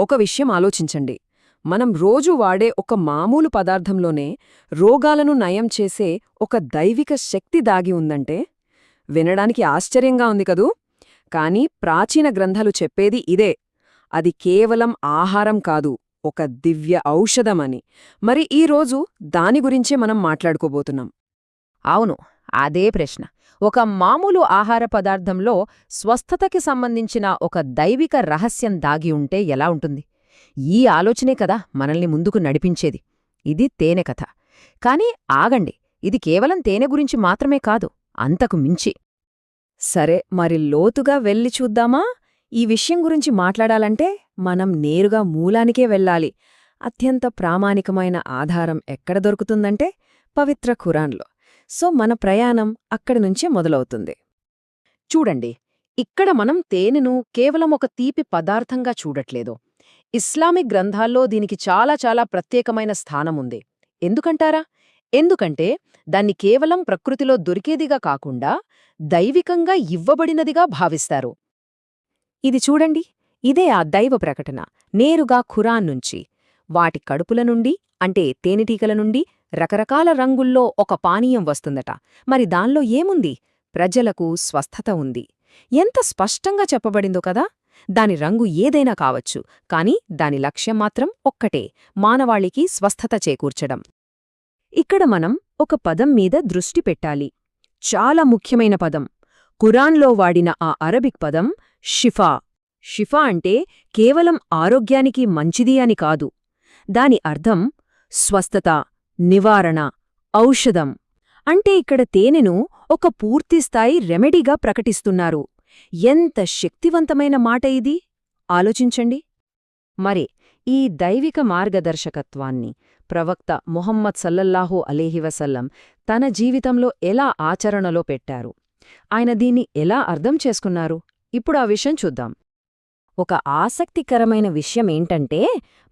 ఒక విషయం ఆలోచించండి. మనం రోజు వాడే ఒక మామూలు పదార్థంలోనే రోగాలను నయం చేసే ఒక దైవిక శక్తి దాగి ఉందంటే వినడానికి ఆశ్చర్యంగా ఉంది కదూ? కాని ప్రాచీన గ్రంథాలు చెప్పేది ఇదే. అది కేవలం ఆహారం కాదు ఒక దివ్య ఔషధమని. మరి ఈరోజు దాని గురించే మనం మాట్లాడుకోబోతున్నాం. అవును అదే ప్రశ్న. ఒక మామూలు ఆహార పదార్థంలో స్వస్థతకి సంబంధించిన ఒక దైవిక రహస్యం దాగి ఉంటే ఎలా ఉంటుంది? ఈ ఆలోచనే కదా మనల్ని ముందుకు నడిపించేది. ఇది తేనె కథ. కాని ఆగండి ఇది కేవలం తేనె గురించి మాత్రమే కాదు అంతకు మించి. సరే మరి లోతుగా వెళ్ళి చూద్దామా? ఈ విషయం గురించి మాట్లాడాలంటే మనం నేరుగా మూలానికే వెళ్ళాలి. అత్యంత ప్రామాణికమైన ఆధారం ఎక్కడ దొరుకుతుందంటే పవిత్ర ఖురాన్లో. సో మన ప్రయాణం అక్కడి నుంచే మొదలవుతుంది. చూడండి ఇక్కడ మనం తేనెను కేవలం ఒక తీపి పదార్థంగా చూడట్లేదు. ఇస్లామిక్ గ్రంథాల్లో దీనికి చాలా చాలా ప్రత్యేకమైన స్థానముంది ఎందుకంటారా? ఎందుకంటే దాన్ని కేవలం ప్రకృతిలో దొరికేదిగా కాకుండా దైవికంగా ఇవ్వబడినదిగా భావిస్తారు. ఇది చూడండి ఇదే ఆ దైవ ప్రకటన. నేరుగా ఖురాన్ నుంచి వాటి కడుపుల నుండి అంటే తేనెటీకల నుండి రకరకాల రంగుల్లో ఒక పానీయం వస్తుందట. మరి దానిలో ఏముంది? ప్రజలకు స్వస్థత ఉంది. ఎంత స్పష్టంగా చెప్పబడిందో కదా! దాని రంగు ఏదైనా కావచ్చు కాని దాని లక్ష్యం మాత్రం ఒక్కటే మానవాళికి స్వస్థత చేకూర్చడం. ఇక్కడ మనం ఒక పదం మీద దృష్టి పెట్టాలి. చాలా ముఖ్యమైన పదం. కురాన్లో వాడిన ఆ అరబిక్ పదం షిఫా. షిఫా అంటే కేవలం ఆరోగ్యానికి మంచిది అని కాదు. దాని అర్థం స్వస్థత నివారణ ఔషధం అంటే ఇక్కడ తేనెను ఒక పూర్తిస్థాయి రెమెడీగా ప్రకటిస్తున్నారు. ఎంత శక్తివంతమైన మాట ఇది? ఆలోచించండి. మరి ఈ దైవిక మార్గదర్శకత్వాన్ని ప్రవక్త మొహమ్మద్ సల్లల్లాహు అలేహివసల్లం తన జీవితంలో ఎలా ఆచరణలో పెట్టారు? ఆయన దీన్ని ఎలా అర్థం చేసుకున్నారు? ఇప్పుడు ఆ విషయం చూద్దాం. ఒక ఆసక్తికరమైన విషయమేంటంటే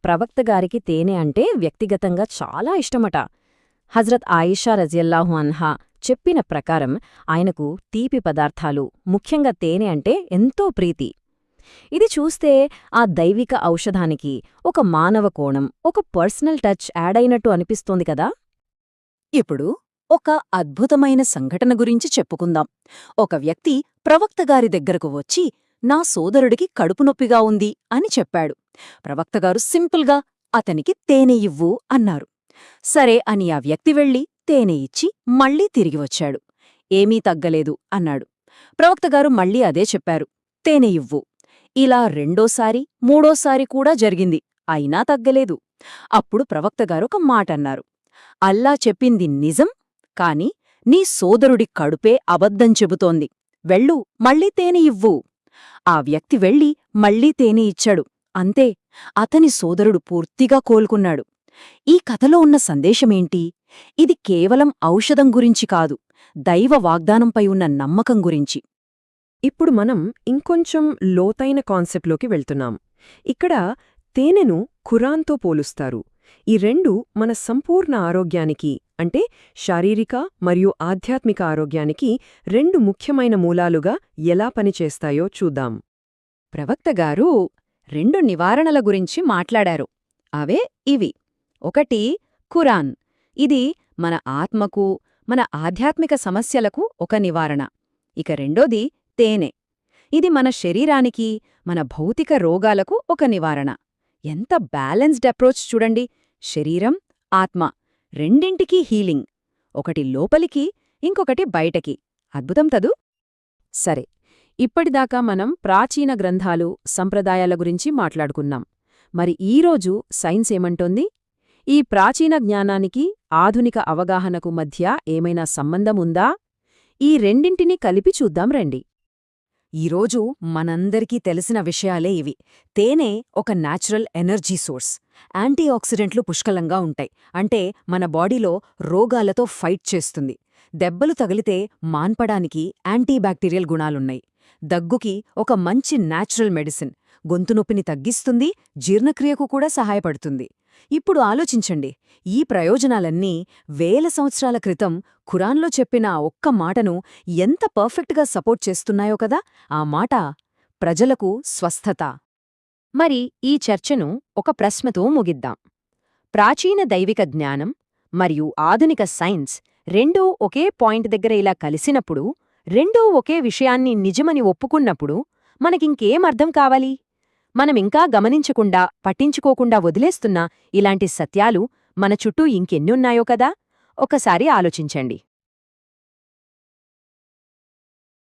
ప్రవక్తగారికి తేనె అంటే వ్యక్తిగతంగా చాలా ఇష్టమట. హజ్రత్ ఆయిషా రజియల్లాహు అన్హా చెప్పిన ప్రకారం ఆయనకు తీపి పదార్థాలు ముఖ్యంగా తేనె అంటే ఎంతో ప్రీతి. ఇది చూస్తే ఆ దైవిక ఔషధానికి ఒక మానవ కోణం ఒక పర్సనల్ టచ్ యాడైనట్టు అనిపిస్తోంది కదా. ఇప్పుడు ఒక అద్భుతమైన సంఘటన గురించి చెప్పుకుందాం. ఒక వ్యక్తి ప్రవక్తగారి దగ్గరకు వచ్చి నా సోదరుడికి కడుపు నొప్పిగా ఉంది అని చెప్పాడు. ప్రవక్తగారు సింపుల్గా అతనికి తేనె ఇవ్వు అన్నారు. సరే అని ఆ వ్యక్తి వెళ్ళి తేనె ఇచ్చి మళ్ళీ తిరిగి వచ్చాడు. ఏమీ తగ్గలేదు అన్నాడు. ప్రవక్తగారు మళ్ళీ అదే చెప్పారు. తేనె ఇవ్వు. ఇలా రెండోసారి మూడోసారి కూడా జరిగింది. అయినా తగ్గలేదు. అప్పుడు ప్రవక్తగారు ఒక మాటన్నారు. అల్లా చెప్పింది నిజం కాని నీ సోదరుడి కడుపే అబద్ధం చెబుతోంది. వెళ్ళు మళ్ళీ తేనె ఇవ్వు. ఆ వ్యక్తి వెళ్ళి మళ్ళీ తేనె ఇచ్చాడు. అంతే అతని సోదరుడు పూర్తిగా కోలుకున్నాడు. ఈ కథలో ఉన్న సందేశమేంటి? ఇది కేవలం ఔషధం గురించి కాదు దైవ వాగ్దానంపై ఉన్న నమ్మకం గురించి. ఇప్పుడు మనం ఇంకొంచెం లోతైన కాన్సెప్ట్లోకి వెళ్తున్నాం. ఇక్కడ తేనెను ఖురాన్తో పోలుస్తారు. ఈ రెండు మన సంపూర్ణ ఆరోగ్యానికి అంటే శారీరక మరియు ఆధ్యాత్మిక ఆరోగ్యానికి రెండు ముఖ్యమైన మూలాలుగా ఎలా పనిచేస్తాయో చూద్దాం. ప్రవక్తగారు రెండు నివారణల గురించి మాట్లాడారు. అవే ఇవి. ఒకటి ఖురాన్. ఇది మన ఆత్మకు మన ఆధ్యాత్మిక సమస్యలకు ఒక నివారణ. ఇక రెండోది తేనె. ఇది మన శరీరానికి మన భౌతిక రోగాలకు ఒక నివారణ. ఎంత బ్యాలెన్స్డ్ అప్రోచ్ చూడండి. శరీరం ఆత్మ. రెండింటికీ హీలింగ్. ఒకటి లోపలికి ఇంకొకటి బయటకి. అద్భుతం తదు? సరే ఇప్పటిదాకా మనం ప్రాచీన గ్రంథాలు సంప్రదాయాల గురించి మాట్లాడుకున్నాం. మరి ఈరోజు సైన్స్ ఏమంటోంది? ఈ ప్రాచీన జ్ఞానానికి ఆధునిక అవగాహనకు మధ్య ఏమైనా సంబంధముందా? ఈ రెండింటినీ కలిపి చూద్దాం రండి. ఈరోజు మనందరికీ తెలిసిన విషయాలే ఇవి. తేనె ఒక న్యాచురల్ ఎనర్జీ సోర్స్. యాంటీఆక్సిడెంట్లు పుష్కలంగా ఉంటాయి. అంటే మన బాడీలో రోగాలతో ఫైట్ చేస్తుంది. దెబ్బలు తగిలితే మాన్పడానికి యాంటీబ్యాక్టీరియల్ గుణాలున్నాయి. దగ్గుకి ఒక మంచి న్యాచురల్ మెడిసిన్. గొంతు నొప్పిని తగ్గిస్తుంది జీర్ణక్రియకు కూడా సహాయపడుతుంది. ఇప్పుడు ఆలోచించండి. ఈ ప్రయోజనాలన్నీ వేల సంవత్సరాల క్రితం ఖురాన్లో చెప్పిన ఒక్క మాటను ఎంత పర్ఫెక్ట్గా సపోర్ట్ చేస్తున్నాయో కదా! ఆ మాట ప్రజలకు స్వస్థత. మరి ఈ చర్చను ఒక ప్రశ్నతో ముగిద్దాం. ప్రాచీన దైవిక జ్ఞానం మరియు ఆధునిక సైన్స్ రెండూ ఒకే పాయింట్ దగ్గర ఇలా కలిసినప్పుడు రెండూ ఒకే విషయాన్ని నిజమని ఒప్పుకున్నప్పుడు మనకింకేమర్థం కావాలి? మనమింకా గమనించకుండా పట్టించుకోకుండా వదిలేస్తున్న ఇలాంటి సత్యాలు మన చుట్టూ ఇంకెన్నున్నాయో కదా? ఒకసారి ఆలోచించండి.